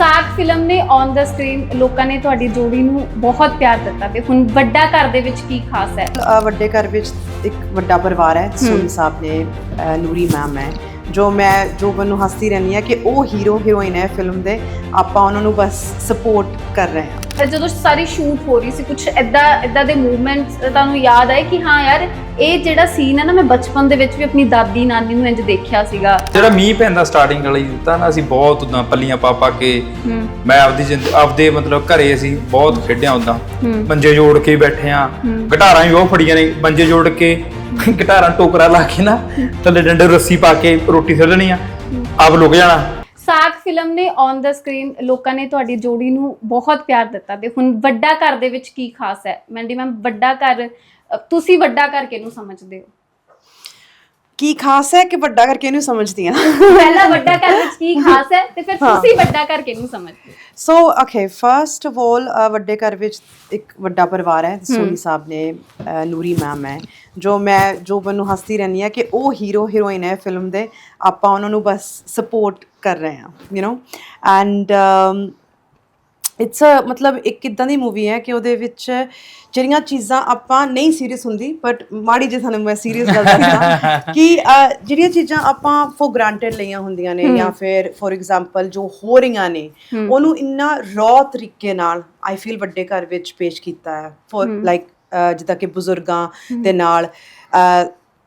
ਸਾਗ ਫਿਲਮ ਨੇ on the screen ਲੋਕਾਂ ਨੇ ਤੁਹਾਡੀ ਜੋੜੀ ਨੂੰ ਬਹੁਤ ਪਿਆਰ ਦਿੱਤਾ ਤੇ ਹੁਣ ਵੱਡਾ ਘਰ ਦੇ ਵਿੱਚ ਕੀ ਖਾਸ ਹੈ? ਅ, ਵੱਡੇ ਘਰ ਵਿੱਚ ਇੱਕ ਵੱਡਾ ਪਰਿਵਾਰ ਹੈ ਸੋਨੀ ਸਾਹਿਬ ਨੇ ਅ, ਨੂਰੀ ਮੈਮ ਹੈ। ਜੋ ਮੈਂ ਜੋ ਮੈਨੂੰ ਹੱਸਦੀ ਰਹਿੰਦੀ ਹਾਂ ਕਿ ਉਹ ਹੀਰੋ ਹੀਰੋਇਨ ਹੈ ਫਿਲਮ ਦੇ ਆਪਾਂ ਉਹਨਾਂ ਨੂੰ ਬਸ ਸਪੋਰਟ ਕਰ ਰਹੇ ਹਾਂ। ਤੇ ਜਦੋਂ ਸਾਰੀ ਸ਼ੂਟ ਹੋ ਰਹੀ ਸੀ ਕੁਝ ਐਦਾਂ ਐਦਾਂ ਦੇ ਮੂਵਮੈਂਟਸ ਤੁਹਾਨੂੰ ਯਾਦ ਆਏ ਕਿ ਹਾਂ ਯਾਰ ਇਹ ਜਿਹੜਾ ਸੀਨ ਹੈ ਨਾ ਮੈਂ ਬਚਪਨ ਦੇ ਵਿੱਚ ਵੀ ਆਪਣੀ ਦਾਦੀ ਨਾਨੀ ਨੂੰ ਇੰਜ ਦੇਖਿਆ ਸੀਗਾ। ਜਿਹੜਾ ਮੀਂਹ ਪੈਂਦਾ ਸਟਾਰਟਿੰਗ ਵਾਲੀ ਦਿੱਤਾ ਨਾ ਅਸੀਂ ਬਹੁਤ ਉਦਾਂ ਪੱਲੀਆਂ ਪਾ ਪਾ ਕੇ ਮੈਂ ਆਪਦੀ ਜ਼ਿੰਦ- ਆਪਦੇ ਮਤਲਬ ਘਰੇ ਅਸੀਂ ਬਹੁਤ ਖੇਡਿਆ ਉਦਾਂ ਮੰਜੇ ਜੋੜ ਕੇ ਬੈਠੇ ਆ ਘਟਾਰਾਂ ਵੀ ਉਹ ਫੜੀਆਂ ਨੇ ਮੰਜੇ ਜੋੜ ਕੇ ਘਟਾਰਾਂ ਟੋਕਰਾ ਲਾ ਕੇ ਨਾ, ਥੱਲੇ ਡੰਡੇ ਰੱਸੀ ਪਾ ਕੇ ਰੋਟੀ ਸੱਲਣੀ ਆ। ਆਪ ਲੁਕ ਜਾਣਾ। ਸਾਗ ਫਿਲਮ ਨੇ ਔਨ ਦਾ ਸਕਰੀਨ ਲੋਕਾਂ ਨੇ ਤੁਹਾਡੀ ਜੋੜੀ ਨੂੰ ਬਹੁਤ ਪਿਆਰ ਦਿੱਤਾ। ਤੇ ਹੁਣ ਵੱਡਾ ਘਰ ਦੇ ਵਿੱਚ ਕੀ ਖਾਸ ਹੈ? ਮੈਂਡੀ ਮੈਮ, ਵੱਡਾ ਘਰ ਤੁਸੀਂ ਵੱਡਾ ਘਰ ਕਿਹਨੂੰ ਸਮਝਦੇ ਹੋ? ਕੀ ਖਾਸ ਹੈ ਕਿ ਵੱਡਾ ਕਰਕੇ ਇਹਨੂੰ ਸਮਝਦੀ ਹਾਂ? ਪਹਿਲਾ ਵੱਡਾ ਘਰ ਵਿੱਚ ਕੀ ਖਾਸ ਹੈ ਤੇ ਫਿਰ ਤੁਸੀਂ ਵੱਡਾ ਘਰ ਕਿਹਨੂੰ ਸਮਝਦੇ ਹੋ? So okay first of all ਵੱਡੇ ਘਰ ਵਿੱਚ ਇੱਕ ਵੱਡਾ ਪਰਿਵਾਰ ਹੈ ਸੋਨੀ ਸਾਹਿਬ ਨੇ ਅ, ਨੂਰੀ ਮੈਮ ਹੈ ਜੋ ਮੈਂ ਜੋ ਮੈਨੂੰ ਹੱਸਦੀ ਰਹਿੰਦੀ ਹਾਂ ਕਿ ਉਹ ਹੀਰੋ ਹੀਰੋਇਨ ਹੈ ਫਿਲਮ ਦੇ ਆਪਾਂ ਉਹਨਾਂ ਨੂੰ ਬਸ ਸਪੋਰਟ ਕਰ ਰਹੇ ਹਾਂ ਯੂ نو ਐਂਡ ਇਟਸ ਮਤਲਬ ਇੱਕ ਇਦਾਂ ਦੀ ਮੂਵੀ ਹੈ ਕਿ ਉਹਦੇ ਵਿੱਚ ਜਿਹੜੀਆਂ ਚੀਜ਼ਾਂ ਆਪਾਂ ਨਹੀਂ ਸੀਰੀਅਸ ਹੁੰਦੀ ਬਟ ਮਾੜੀ ਜਿਹੀ ਸਾਨੂੰ ਮੈਂ ਸੀਰੀਅਸ ਗੱਲ ਦੱਸਦਾ ਕਿ ਜਿਹੜੀਆਂ ਚੀਜ਼ਾਂ ਆਪਾਂ ਫॉर ਗ੍ਰਾਂਟਡ ਲਈਆਂ ਹੁੰਦੀਆਂ ਨੇ ਜਾਂ ਫਿਰ ਫੋਰ ਐਗਜ਼ਾਮਪਲ ਜੋ ਹੋ ਰਹੀਆਂ ਨੇ ਉਹਨੂੰ ਇੰਨਾ ਰੌ ਤਰੀਕੇ ਨਾਲ ਆਈ ਫੀਲ ਵੱਡੇ ਘਰ ਵਿੱਚ ਪੇਸ਼ ਕੀਤਾ ਹੈ ਫੋਰ ਲਾਈਕ ਜਿੱਦਾਂ ਕਿ ਬਜ਼ੁਰਗਾਂ ਦੇ ਨਾਲ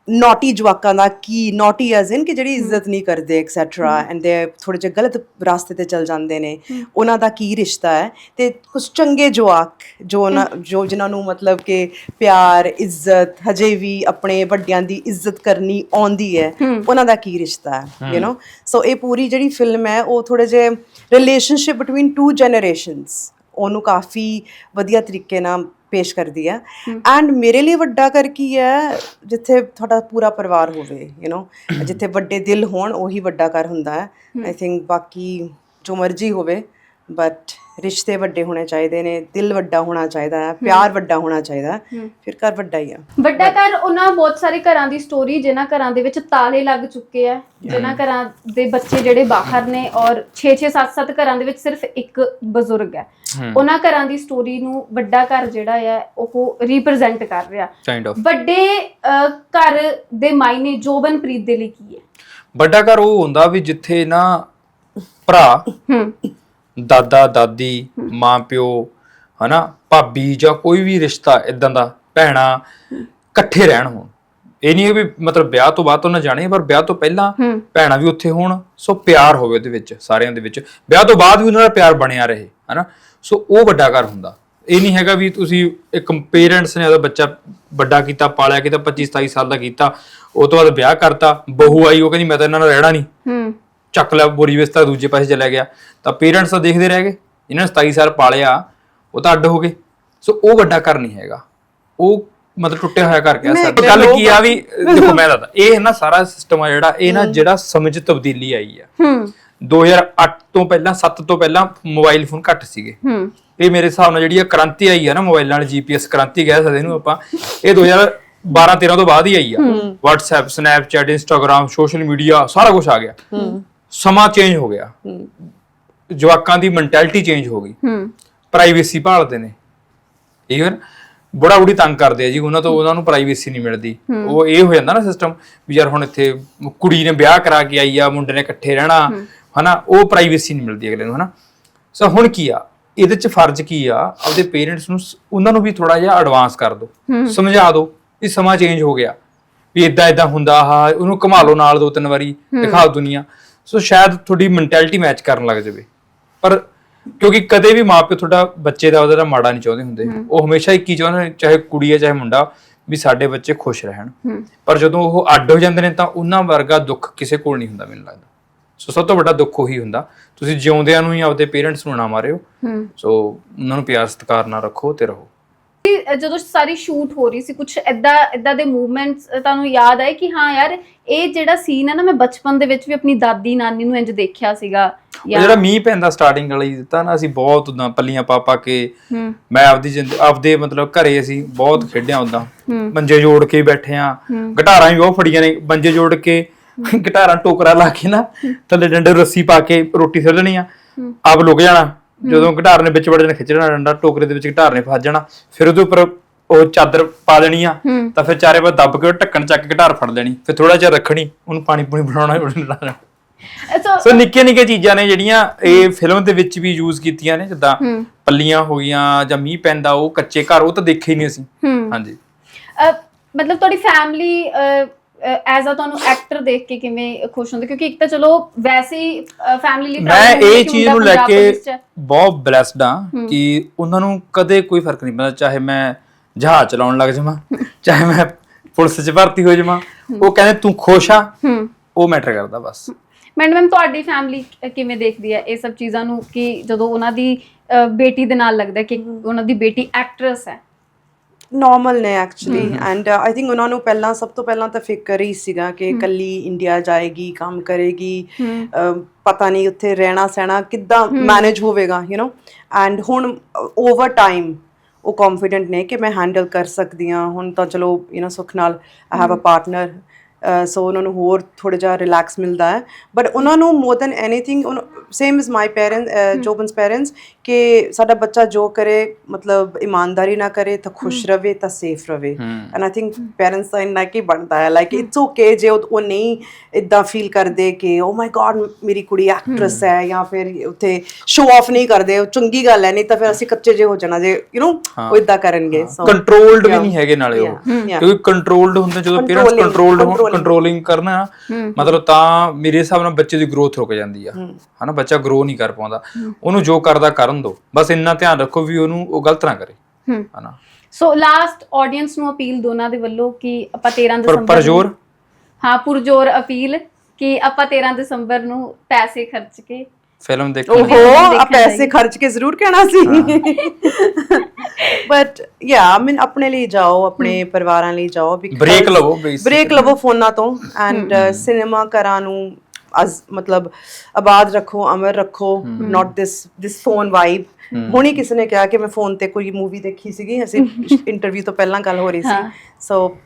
ਨੋਟੀ ਜਵਾਕਾਂ ਦਾ ਕੀ ਨੋਟੀ ਐਜ਼ ਇਨ ਕਿ ਜਿਹੜੀ ਇੱਜ਼ਤ ਨਹੀਂ ਕਰਦੇ ਐਕਸੈਟਰਾ ਐਂਡ ਦੇ ਥੋੜੇ ਜਿਹਾ ਗਲਤ ਰਾਸਤੇ ਤੇ ਚੱਲ ਜਾਂਦੇ ਨੇ। ਉਹਨਾਂ ਦਾ ਕੀ ਰਿਸ਼ਤਾ ਹੈ? ਤੇ ਕੁਝ ਚੰਗੇ ਜਵਾਕ ਜੋ ਉਹਨਾਂ- ਜੋ ਜਿਨ੍ਹਾਂ ਨੂੰ ਮਤਲਬ ਕਿ ਪਿਆਰ ਇੱਜ਼ਤ ਹਜੇ ਵੀ ਆਪਣੇ ਵੱਡਿਆਂ ਦੀ ਇੱਜ਼ਤ ਕਰਨੀ ਆਉਂਦੀ ਹੈ ਉਹਨਾਂ ਦਾ ਕੀ ਰਿਸ਼ਤਾ ਹੈ ਯੂ نو ਸੋ ਇਹ ਪੂਰੀ ਜਿਹੜੀ ਫਿਲਮ ਹੈ ਉਹ ਥੋੜੇ ਜਿਹੇ ਰਿਲੇਸ਼ਨਸ਼ਿਪ ਬਿਟਵੀਨ ਟੂ ਜਨਰੇਸ਼ਨਸ ਉਹਨੂੰ ਕਾਫੀ ਵਧੀਆ ਤਰੀਕੇ ਨਾਲ ਪੇਸ਼ ਕਰਦੀ ਹੈ। ਐਂਡ ਮੇਰੇ ਲਈ ਵੱਡਾ ਕਰ ਕੀ ਹੈ? ਜਿੱਥੇ ਤੁਹਾਡਾ ਪੂਰਾ ਪਰਿਵਾਰ ਹੋਵੇ ਯੂ نو ਜਿੱਥੇ ਵੱਡੇ ਦਿਲ ਹੋਣ ਉਹੀ ਵੱਡਾ ਘਰ ਹੁੰਦਾ ਹੈ। ਆਈ ਥਿੰਕ ਬਾਕੀ ਜੋ ਮਰਜ਼ੀ ਹੋਵੇ ਬਟ ਰਿਸ਼ਤੇ ਵੱਡੇ ਹੋਣੇ ਚਾਹੀਦੇ ਨੇ ਦਿਲ ਵੱਡਾ ਹੋਣਾ ਚਾਹੀਦਾ ਹੈ। ਪਿਆਰ ਵੱਡਾ ਹੋਣਾ ਚਾਹੀਦਾ ਹੈ। ਫਿਰ ਘਰ ਵੱਡਾ ਹੀ ਆ। ਵੱਡਾ ਘਰ ਉਹਨਾਂ ਬਹੁਤ ਸਾਰੇ ਘਰਾਂ ਦੀ ਸਟੋਰੀ ਜਿਨ੍ਹਾਂ ਘਰਾਂ ਦੇ ਵਿੱਚ ਤਾਲੇ ਲੱਗ ਚੁੱਕੇ ਆ ਜਿਨ੍ਹਾਂ ਘਰਾਂ ਦੇ ਬੱਚੇ ਜਿਹੜੇ ਬਾਹਰ ਨੇ ਔਰ 6-6 7-7 ਘਰਾਂ ਦੇ ਵਿੱਚ ਸਿਰਫ ਇੱਕ ਬਜ਼ੁਰਗ ਹੈ। ਉਹਨਾਂ ਘਰਾਂ ਦੀ ਸਟੋਰੀ ਨੂੰ ਵੱਡਾ ਘਰ ਜਿਹੜਾ ਹੈ ਉਹ ਰਿਪਰੈਜ਼ੈਂਟ ਕਰ ਰਿਹਾ। ਕਾਈਂਡ ਆਫ ਵੱਡੇ ਘਰ ਦੇ ਮਾਇਨੇ ਜੋਬਨਪ੍ਰੀਤ ਦੇ ਲਈ ਕੀ ਹੈ? ਵੱਡਾ ਘਰ ਉਹ ਹੁੰਦਾ ਵੀ ਜਿੱਥੇ ਨਾ ਭਰਾ ਹੂੰ। ਦਾਦਾ ਦਾਦੀ ਮਾਂ ਪਿਓ ਹਨਾ ਭਾਬੀ ਜਾਂ ਕੋਈ ਵੀ ਰਿਸ਼ਤਾ ਇਦਾਂ ਦਾ ਭੈਣਾ ਇਕੱਠੇ ਰਹਿਣ ਹੁਣ। ਇਹ ਨਹੀਂ ਵੀ ਮਤਲਬ ਵਿਆਹ ਤੋਂ ਬਾਅਦ ਤੋਂ ਨਾ ਜਾਣੇ ਪਰ ਵਿਆਹ ਤੋਂ ਪਹਿਲਾਂ। ਭੈਣਾਂ ਵੀ ਉੱਥੇ ਹੋਣ ਸੋ ਪਿਆਰ ਹੋਵੇ ਉਹਦੇ ਵਿੱਚ ਸਾਰਿਆਂ ਦੇ ਵਿੱਚ। ਵਿਆਹ ਤੋਂ ਬਾਅਦ ਵੀ ਉਹਨਾਂ ਦਾ ਪਿਆਰ ਬਣਿਆ ਰਹੇ ਹਨਾ। ਸੋ ਉਹ ਵੱਡਾ ਘਰ ਹੁੰਦਾ। ਇਹ ਨਹੀਂ ਹੈਗਾ ਵੀ ਤੁਸੀਂ ਇੱਕ ਪੇਰੈਂਟਸ ਨੇ ਉਹਦਾ ਬੱਚਾ ਵੱਡਾ ਕੀਤਾ ਪਾਲਿਆ ਕੀਤਾ 25 27 ਸਾਲ ਦਾ ਕੀਤਾ ਉਹ ਤੋਂ ਬਾਅਦ ਵਿਆਹ ਕਰਤਾ ਬਹੂ ਆਈ ਉਹ ਕਹਿੰਦੀ ਮੈਂ ਤਾਂ ਇਹਨਾਂ ਨਾਲ ਰਹਿਣਾ ਨਹੀਂ। ਹੂੰ ਚੱਕ ਲਿਆ ਬੋਰੀ ਬਿਸਤਰਾ ਦੂਜੇ ਪਾਸੇ ਚਲਾ ਗਿਆ। ਤਾਂ ਪੇਰੈਂਟਸ ਤਾਂ ਦੇਖਦੇ ਰਹਿ ਗਏ ਇਹਨਾਂ ਨੇ 27 ਸਾਲ ਪਾਲਿਆ ਉਹ ਤਾਂ ਅੱਡ ਹੋ ਗਏ। ਸੋ ਉਹ ਵੱਡਾ ਘਰ ਨਹੀਂ ਹੈਗਾ। ਉਹ ਮਤਲਬ ਟੁੱਟਿਆ ਹੋਇਆ ਘਰ ਕਹਿ ਸਕਦੇ। ਗੱਲ ਕੀ ਆ ਵੀ ਦੇਖੋ ਮੈਂ ਦੱਸਦਾ ਇਹ ਨਾ ਸਾਰਾ ਸਿਸਟਮ ਆ ਜਿਹੜਾ ਇਹ ਨਾ ਜਿਹੜਾ ਸਮੇਂ 'ਚ ਤਬਦੀਲੀ ਆਈ ਆ। ਹੂੰ। 2008 ਤੋਂ ਪਹਿਲਾਂ 7 ਤੋਂ ਪਹਿਲਾਂ ਮੋਬਾਈਲ ਫੋਨ ਘੱਟ ਸੀਗੇ। ਹੂੰ। ਇਹ ਮੇਰੇ ਹਿਸਾਬ ਨਾਲ ਜਿਹੜੀ ਇਹ ਕ੍ਰਾਂਤੀ ਆਈ ਆ ਨਾ ਮੋਬਾਈਲਾਂ ਨਾਲ ਜੀਪੀਐਸ ਕ੍ਰਾਂਤੀ ਕਹਿ ਸਕਦੇ ਇਹਨੂੰ ਆਪਾਂ। ਇਹ 2012 13 ਤੋਂ ਬਾਅਦ ਹੀ ਆਈ ਆ। WhatsApp Snapchat Instagram social media ਸਾਰਾ ਕੁਝ ਆ ਗਿਆ। ਸਮਾਂ ਚੇਂਜ ਹੋ ਗਿਆ। ਜਵਾਕਾਂ ਦੀ ਮੈਂਟੈਲਿਟੀ ਚੇਂਜ ਹੋ ਗਈ। ਹੂੰ। ਪ੍ਰਾਈਵੇਸੀ ਭਾਲਦੇ ਨੇ। ਈਵਨ ਬੜਾ ਬੁੜੀ ਤੰਗ ਕਰਦੇ ਆ ਜੀ ਉਹਨਾਂ ਤੋਂ ਉਹਨਾਂ ਨੂੰ ਪ੍ਰਾਈਵੇਸੀ ਨਹੀਂ ਮਿਲਦੀ। ਉਹ ਇਹ ਹੋ ਜਾਂਦਾ ਨਾ ਸਿਸਟਮ ਵੀ ਯਾਰ ਹੁਣ ਇੱਥੇ ਕੁੜੀ ਨੇ ਵਿਆਹ ਕਰਾ ਕੇ ਆਈ ਆ ਮੁੰਡੇ ਨੇ ਇਕੱਠੇ ਰਹਿਣਾ। ਹਨਾ ਉਹ ਪ੍ਰਾਈਵੇਸੀ ਨਹੀਂ ਮਿਲਦੀ ਅਗਲੇ ਨੂੰ ਹਨਾ। ਸੋ ਹੁਣ ਕੀ ਆ ਇਹਦੇ ਚ ਫਰਜ਼ ਕੀ ਆ ਆਪਦੇ ਪੇਰੈਂਟਸ ਨੂੰ ਉਹਨਾਂ ਨੂੰ ਵੀ ਥੋੜਾ ਜਿਹਾ ਐਡਵਾਂਸ ਕਰ ਦਿਓ। ਸਮਝਾ ਦਿਓ ਵੀ ਸਮਾਂ ਚੇਂਜ ਹੋ ਗਿਆ। ਵੀ ਇਦਾਂ ਇਦਾਂ ਹੁੰਦਾ ਆ ਉਹਨੂੰ ਘੁਮਾ ਲਓ ਨਾਲ ਦੋ ਤਿੰਨ ਵਾਰੀ ਦਿਖਾਓ ਦੁਨੀਆ। ਸੋ ਸ਼ਾਇਦ ਤੁਹਾਡੀ ਮੈਂਟੈਲਿਟੀ ਮੈਚ ਕਰਨ ਲੱਗ ਜਾਵੇ। ਪਰ ਕਿਉਂਕਿ ਕਦੇ ਵੀ ਮਾਪੇ ਤੁਹਾਡਾ ਬੱਚੇ ਦਾ ਉਹਦਾ ਮਾੜਾ ਨਹੀਂ ਚਾਹੁੰਦੇ ਹੁੰਦੇ। ਉਹ ਹਮੇਸ਼ਾ ਇੱਕ ਹੀ ਚਾਹੁੰਦੇ ਨੇ ਚਾਹੇ ਕੁੜੀ ਹੈ ਚਾਹੇ ਮੁੰਡਾ ਵੀ ਸਾਡੇ ਬੱਚੇ ਖੁਸ਼ ਰਹਿਣ। ਪਰ ਜਦੋਂ ਉਹ ਅੱਡ ਹੋ ਜਾਂਦੇ ਨੇ ਤਾਂ ਉਹਨਾਂ ਵਰਗਾ ਦੁੱਖ ਕਿਸੇ ਕੋਲ ਨਹੀਂ ਹੁੰਦਾ ਮੈਨੂੰ ਲੱਗਦਾ। ਸੋ ਸਭ ਤੋਂ ਵੱਡਾ ਦੁੱਖ ਉਹੀ ਹੁੰਦਾ। ਤੁਸੀਂ ਜਿਉਂਦਿਆਂ ਨੂੰ ਹੀ ਆਪਦੇ ਪੇਰੈਂਟਸ ਨੂੰ ਨਾ ਮਾਰਿਓ। ਸੋ ਉਹਨਾਂ ਨੂੰ ਪਿਆਰ ਸਤਿਕਾਰ ਨਾਲ ਰੱਖੋ ਤੇ ਰਹੋ। ਜਦੋਂ ਸਾਰੀ ਸ਼ੂਟ ਹੋ ਰਹੀ ਸੀ ਕੁਝ ਐਦਾਂ ਐਦਾਂ ਦੇ ਮੂਵਮੈਂਟਸ ਤੁਹਾਨੂੰ ਯਾਦ ਆਏ ਕਿ ਹਾਂ ਯਾਰ ਇਹ ਜਿਹੜਾ ਸੀਨ ਹੈ ਨਾ ਮੈਂ ਬਚਪਨ ਦੇ ਵਿੱਚ ਵੀ ਆਪਣੀ ਦਾਦੀ ਨਾਨੀ ਨੂੰ ਇੰਜ ਦੇਖਿਆ ਸੀਗਾ। ਉਹ ਜਿਹੜਾ ਮੀਂਹ ਪੈਂਦਾ ਸਟਾਰਟਿੰਗ ਵਾਲੀ ਦਿੱਤਾ ਨਾ ਅਸੀਂ ਬਹੁਤ ਉਦਾਂ ਪੱਲੀਆਂ ਪਾ ਪਾ ਕੇ ਮੈਂ ਆਪਦੀ ਜ਼ਿੰਦ- ਆਪਦੇ ਮਤਲਬ ਘਰੇ ਅਸੀਂ ਬਹੁਤ ਖੇਡਿਆ ਉਦਾਂ ਮੰਜੇ ਜੋੜ ਕੇ ਬੈਠੇ ਆ। ਘਟਾਰਾਂ ਵੀ ਉਹ ਫੜੀਆਂ ਨੇ ਮੰਜੇ ਜੋੜ ਕੇ ਘਟਾਰਾਂ ਟੋਕਰਾ ਲਾ ਕੇ ਨਾ ਥੱਲੇ ਡੰਡੇ ਰੱਸੀ ਪਾ ਕੇ ਰੋਟੀ ਸੱਲਣੀ ਆ। ਆਪ ਲੁਕ ਜਾਣਾ। ਜਦੋਂ ਘਟਾਰ ਨੇ ਵਿੱਚ ਵੜ ਜਾਣਾ ਖਿੱਚ ਲੈਣਾ ਡੰਡਾ ਟੋਕਰੇ ਦੇ ਵਿੱਚ ਘਟਾਰ ਨੇ ਫਸ ਜਾਣਾ ਫਿਰ ਉਹਦੇ ਉੱਪਰ ਉਹ ਚਾਦਰ ਪਾ ਦੇਣੀ ਆ ਤਾਂ ਫਿਰ ਚਾਰੇ ਪਾਸੇ ਦੱਬ ਕੇ ਉਹ ਢੱਕਣ ਚੱਕ ਕੇ ਘਟਾਰ ਫੜ ਲੈਣੀ ਫਿਰ ਥੋੜਾ ਜਿਹਾ ਰੱਖਣੀ ਉਹਨੂੰ ਪਾਣੀ ਪੂਣੀ ਬਣਾਉਣਾ ਬਣਾਉਣਾ ਸੋ ਸੋ ਨਿੱਕੀਆਂ ਨਿੱਕੀਆਂ ਚੀਜ਼ਾਂ ਨੇ ਜਿਹੜੀਆਂ ਇਹ ਫਿਲਮ ਦੇ ਵਿੱਚ ਵੀ ਯੂਜ਼ ਕੀਤੀਆਂ ਨੇ ਜਿੱਦਾਂ ਪੱਲੀਆਂ ਹੋ ਗਈਆਂ ਜਾਂ ਮੀਂਹ ਪੈਂਦਾ ਉਹ ਕੱਚੇ ਘਰ ਉਹ ਤਾਂ ਦੇਖੇ ਹੀ ਨਹੀਂ ਅਸੀਂ। ਹਾਂਜੀ। ਮਤਲਬ ਤੁਹਾਡੀ ਫੈਮਿਲੀ ਐਜ਼ ਅ ਤੁਹਾਨੂੰ ਐਕਟਰ ਦੇਖ ਕੇ ਕਿਵੇਂ ਖੁਸ਼ ਹੁੰਦੇ? ਕਿਉਂਕਿ ਇੱਕ ਤਾਂ ਚਲੋ ਵੈਸੇ ਹੀ ਫੈਮਿਲੀ ਲਈ ਮੈਂ ਇਹ ਚੀਜ਼ ਨੂੰ ਲੈ ਕੇ। ਬਹੁਤ ਬlesed ਹਾਂ ਕਿ ਉਹਨਾਂ ਨੂੰ ਕਦੇ ਕੋਈ ਫ਼ਰਕ ਨਹੀਂ ਪੈਂਦਾ ਚਾਹੇ ਮੈਂ ਜਹਾਜ਼ ਚਲਾਉਣ ਲੱਗ ਜਾਵਾਂ ਚਾਹੇ ਮੈਂ ਪੁਲਿਸ 'ਚ ਭਰਤੀ ਹੋ ਜਾਵਾਂ। ਉਹ ਕਹਿੰਦੇ ਤੂੰ ਖੁਸ਼ ਆ ਉਹ ਮੈਟਰ ਕਰਦਾ ਬਸ। ਮੈਡਮ ਮੈਮ ਤੁਹਾਡੀ ਫੈਮਿਲੀ ਕਿਵੇਂ ਦੇਖਦੀ ਹੈ ਇਹ ਸਭ ਚੀਜ਼ਾਂ ਨੂੰ? ਕਿ ਜਦੋਂ ਉਹਨਾਂ ਦੀ ਬੇਟੀ ਦੇ ਨਾਲ ਲੱਗਦਾ ਕਿ ਉਹਨਾਂ ਦੀ ਬੇਟੀ ਐਕਟਰੈਸ ਹੈ ਨਾਰਮਲ ਨੇ ਐਕਚੁਅਲੀ ਐਂਡ ਆਈ ਥਿੰਕ ਉਹਨਾਂ ਨੂੰ ਪਹਿਲਾਂ ਸਭ ਤੋਂ ਪਹਿਲਾਂ ਤਾਂ ਫਿਕਰ ਹੀ ਸੀਗਾ ਕਿ ਕੱਲੀ ਇੰਡੀਆ ਜਾਏਗੀ ਕੰਮ ਕਰੇਗੀ ਅਹ, ਪਤਾ ਨਹੀਂ ਉੱਥੇ ਰਹਿਣਾ ਸਹਿਣਾ ਕਿੱਦਾਂ ਮੈਨੇਜ ਹੋਵੇਗਾ ਯੂ نو ਐਂਡ ਹੁਣ ਓਵਰ ਟਾਈਮ ਉਹ ਕੌਨਫੀਡੈਂਟ ਨੇ ਕਿ ਮੈਂ ਹੈਂਡਲ ਕਰ ਸਕਦੀ ਹਾਂ ਹੁਣ ਤਾਂ ਚਲੋ ਯੂ نو ਸੁਖ ਨਾਲ ਆਈ ਹੈਵ ਅ ਪਾਰਟਨਰ ਸੋ ਉਹਨਾਂ ਨੂੰ ਹੋਰ ਥੋੜਾ ਜਿਹਾ ਰਿਲੈਕਸ ਮਿਲਦਾ ਹੈ ਬਟ ਉਹਨਾਂ ਨੂੰ more than anything same is my parent ਜੋਬਨਸ parents ਕਿ ਸਾਡਾ ਬੱਚਾ ਜੋ ਕਰੇ ਮਤਲਬ ਇਮਾਨਦਾਰੀ ਨਾ ਕਰੇ ਤਾਂ ਖੁਸ਼ ਰਵੇ ਤਾਂ ਸੇਫ ਰਵੇ ਐਂਡ ਆਈ ਥਿੰਕ ਪੈਰੈਂਟਸ ਦਾ ਇੰਨਾ ਕੀ ਬਣਦਾ ਹੈ ਲਾਈਕ ਇਟਸ ਓਕੇ ਜੇ ਉਹ ਨਹੀਂ ਇਦਾਂ ਫੀਲ ਕਰਦੇ ਕਿ ਓ ਮਾਈ ਗॉड ਮੇਰੀ ਕੁੜੀ ਐਕਟ੍ਰੈਸ ਹੈ ਜਾਂ ਫਿਰ ਉੱਥੇ ਸ਼ੋ ਆਫ ਨਹੀਂ ਕਰਦੇ ਉਹ ਚੰਗੀ ਗੱਲ ਹੈ ਨਹੀਂ ਤਾਂ ਫਿਰ ਅਸੀਂ ਕੱਚੇ ਜੇ ਹੋ ਜਾਣਾ ਜੇ ਯੂ نو ਉਹ ਇਦਾਂ ਕਰਨਗੇ ਕੰਟਰੋਲਡ ਵੀ ਨਹੀਂ ਹੈਗੇ ਨਾਲੇ ਉਹ ਕਿਉਂਕਿ ਕੰਟਰੋਲਡ ਹੁੰਦੇ ਜਦੋਂ ਪੇਰੈਂਟਸ ਕੰਟਰੋਲਡ ਕੰਟਰੋਲਿੰਗ ਕਰਨਾ ਮਤਲਬ ਤਾਂ ਮੇਰੇ ਹਿਸਾਬ ਨਾਲ ਬੱਚੇ ਦੀ ਗਰੋਥ ਰੁਕ ਜਾਂਦੀ ਆ ਹਨਾ ਬੱਚਾ ਗਰੋ ਨਹੀਂ ਕਰ ਪਾਉਂਦਾ। ਉਹਨੂੰ ਜੋ ਕਰਦਾ ਕਰਨ ਦੋ। ਬਸ ਇੰਨਾ ਧਿਆਨ ਰੱਖੋ ਵੀ ਉਹਨੂੰ ਉਹ ਗਲਤ ਨਾ ਕਰੇ। ਹੂੰ। ਹਨਾ। ਸੋ ਲਾਸਟ ਆਡੀਅנס ਨੂੰ ਅਪੀਲ ਦੋਨਾਂ ਦੇ ਵੱਲੋਂ ਕਿ ਆਪਾਂ 13 ਪਰ ਦਸੰਬਰ ਪਰਜੋਰ? ਨੂੰ- ਹਾਂ ਪੁਰਜੋਰ ਅਪੀਲ ਕਿ ਆਪਾਂ 13 ਦਸੰਬਰ ਨੂੰ ਪੈਸੇ ਖਰਚ ਕੇ ਫਿਲਮ ਦੇਖਣ ਓਹੋ ਆ ਪੈਸੇ ਖਰਚ ਕੇ ਜ਼ਰੂਰ ਕਹਿਣਾ ਸੀ। ਬਟ ਯਾ ਆਈ ਮੀਨ ਆਪਣੇ ਲਈ ਜਾਓ ਆਪਣੇ ਪਰਿਵਾਰਾਂ ਲਈ ਜਾਓ ਬ੍ਰੇਕ ਲਵੋ ਬ੍ਰੇਕ ਲਵੋ ਫੋਨਾਂ ਤੋਂ। ਐਂਡ ਸਿਨੇਮਾ ਘਰਾਂ ਨੂੰ ਅਜ਼ ਮਤਲਬ ਆਬਾਦ ਰੱਖੋ ਅਮਰ ਰੱਖੋ ਨਾਟ ਦਿਸ ਦਿਸ ਫੋਨ ਵਾਈਬ ਹੁਣੀ ਕਿਸੇ ਨੇ ਕਿਹਾ ਕਿ ਮੈਂ ਫੋਨ ਤੇ ਕੋਈ ਮੂਵੀ ਦੇਖੀ ਸੀਗੀ ਅਸੀਂ ਇੰਟਰਵਿਊ ਤੋਂ ਪਹਿਲਾਂ ਗੱਲ ਹੋ ਰਹੀ ਸੀ। ਸੋ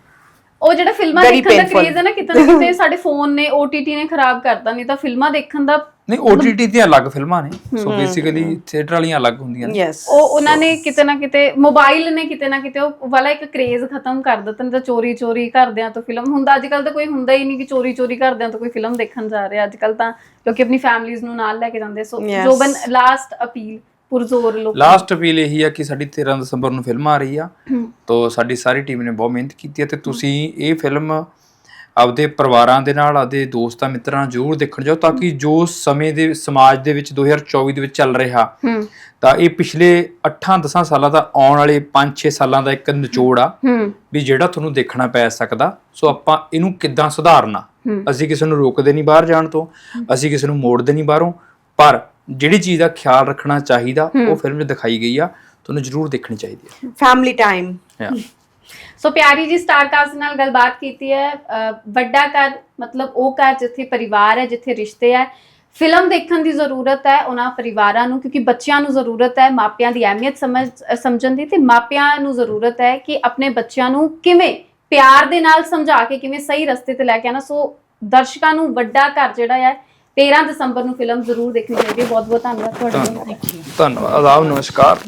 ਉਹ ਜਿਹੜਾ ਫਿਲਮਾਂ Very ਦੇਖਣ ਦਾ painful. ਕ੍ਰੇਜ਼ ਹੈ ਨਾ ਕਿਤੇ ਨਾ ਕਿਤੇ ਸਾਡੇ ਫੋਨ ਨੇ OTT ਨੇ ਖਰਾਬ ਕਰਤਾ ਨਹੀਂ ਤਾਂ ਫਿਲਮਾਂ ਦੇਖਣ ਦਾ ਨਹੀਂ OTT ਦੀਆਂ ਅਲੱਗ ਫਿਲਮਾਂ ਨੇ। ਸੋ ਬੇਸਿਕਲੀ ਥੀਏਟਰ ਵਾਲੀਆਂ ਅਲੱਗ ਹੁੰਦੀਆਂ ਨੇ। ਯੈਸ ਉਹ ਉਹਨਾਂ ਨੇ ਕਿਤੇ ਨਾ ਕਿਤੇ ਮੋਬਾਈਲ ਨੇ ਕਿਤੇ ਨਾ ਕਿਤੇ ਉਹ ਵਾਲਾ ਇੱਕ ਕ੍ਰੇਜ਼ ਖਤਮ ਕਰ ਦਿੱਤਾ ਨਹੀਂ ਤਾਂ ਚੋਰੀ ਚੋਰੀ ਘਰਦਿਆਂ ਤੋਂ ਫਿਲਮ ਹੁੰਦਾ ਅੱਜ ਕੱਲ ਤਾਂ ਕੋਈ ਹੁੰਦਾ ਹੀ ਨਹੀਂ ਕਿ ਚੋਰੀ ਚੋਰੀ ਘਰਦਿਆਂ ਤੋਂ ਕੋਈ ਫਿਲਮ ਦੇਖਣ ਜਾ ਰਿਹਾ। ਅੱਜ ਕੱਲ ਤਾਂ ਲੋਕੀ ਆਪਣੀ ਫੈਮਲੀਆਂ ਨੂੰ ਨਾਲ ਲੈ ਕੇ ਜਾਂਦੇ so Yes. Joban last appeal ਪੁਰਜ਼ੋਰ ਲੋਕ। ਲਾਸਟ ਅਪੀਲ ਇਹੀ ਆ ਕਿ ਸਾਡੀ 13 ਦਸੰਬਰ ਨੂੰ ਫਿਲਮ ਆ ਰਹੀ ਆ। ਤੋਂ ਸਾਡੀ ਸਾਰੀ ਟੀਮ ਨੇ ਬਹੁਤ ਮਿਹਨਤ ਕੀਤੀ ਹੈ ਤੇ ਤੁਸੀਂ ਇਹ ਫਿਲਮ ਆਪਦੇ ਪਰਿਵਾਰਾਂ ਦੇ ਨਾਲ ਆਪਦੇ ਦੋਸਤਾਂ ਮਿੱਤਰਾਂ ਨਾਲ ਜ਼ਰੂਰ ਦੇਖਣ ਜਾਓ ਤਾਂ ਕਿ ਜੋ ਸਮੇਂ ਦੇ ਸਮਾਜ ਦੇ ਵਿੱਚ 2024 ਦੇ ਵਿੱਚ ਚੱਲ ਰਿਹਾ ਤਾਂ ਇਹ ਪਿਛਲੇ 8-10 ਸਾਲਾਂ ਦਾ ਆਉਣ ਵਾਲੇ 5-6 ਸਾਲਾਂ ਦਾ ਇੱਕ ਨਿਚੋੜ ਆ ਵੀ ਜਿਹੜਾ ਤੁਹਾਨੂੰ ਦੇਖਣਾ ਪੈ ਸਕਦਾ। ਸੋ ਆਪਾਂ ਇਹਨੂੰ ਕਿੱਦਾਂ ਸੁਧਾਰਨਾ? ਅਸੀਂ ਕਿਸੇ ਨੂੰ ਰੋਕਦੇ ਨਹੀਂ ਬਾਹਰ ਜਾਣ ਤੋਂ ਅਸੀਂ ਕਿਸੇ ਨੂੰ ਮੋੜਦੇ ਨਹੀਂ ਬਾਹਰੋਂ ਪਰ ਜਿਹੜੀ ਚੀਜ਼ ਦਾ ਖਿਆਲ ਰੱਖਣਾ ਚਾਹੀਦਾ ਉਹ ਫਿਲਮ 'ਚ ਦਿਖਾਈ ਗਈ ਆ ਤੁਹਾਨੂੰ ਜ਼ਰੂਰ ਦੇਖਣੀ ਚਾਹੀਦੀ ਫੈਮਿਲੀ ਟਾਈਮ ਸੋ ਪਿਆਰੀ ਜੀ ਸਟਾਰਕਾਸਟ ਨਾਲ ਗੱਲਬਾਤ ਕੀਤੀ ਹੈ। ਅਹ ਵੱਡਾ ਘਰ ਮਤਲਬ ਉਹ ਘਰ ਜਿੱਥੇ ਪਰਿਵਾਰ ਹੈ ਜਿੱਥੇ ਰਿਸ਼ਤੇ ਹੈ। ਫਿਲਮ ਦੇਖਣ ਦੀ ਜ਼ਰੂਰਤ ਹੈ ਉਹਨਾਂ ਪਰਿਵਾਰਾਂ ਨੂੰ ਕਿਉਂਕਿ ਬੱਚਿਆਂ ਨੂੰ ਜ਼ਰੂਰਤ ਹੈ ਮਾਪਿਆਂ ਦੀ ਅਹਿਮੀਅਤ ਸਮਝ ਸਮਝਣ ਦੀ। ਤੇ ਮਾਪਿਆਂ ਨੂੰ ਜ਼ਰੂਰਤ ਹੈ ਕਿ ਆਪਣੇ ਬੱਚਿਆਂ ਨੂੰ ਕਿਵੇਂ ਪਿਆਰ ਦੇ ਨਾਲ ਸਮਝਾ ਕੇ ਕਿਵੇਂ ਸਹੀ ਰਸਤੇ ਤੇ ਲੈ ਕੇ ਆਣਾ ਸੋ ਦਰਸ਼ਕਾਂ ਨੂੰ ਵੱਡਾ ਘਰ ਜਿਹੜਾ ਹੈ 13 ਦਸੰਬਰ ਨੂੰ ਫਿਲਮ ਜ਼ਰੂਰ ਦੇਖਣੀ ਚਾਹੀਦੀ ਹੈ। ਬਹੁਤ ਬਹੁਤ ਧੰਨਵਾਦ ਤੁਹਾਡਾ। ਧੰਨਵਾਦ। ਆਦਾਬ ਨਮਸਕਾਰ।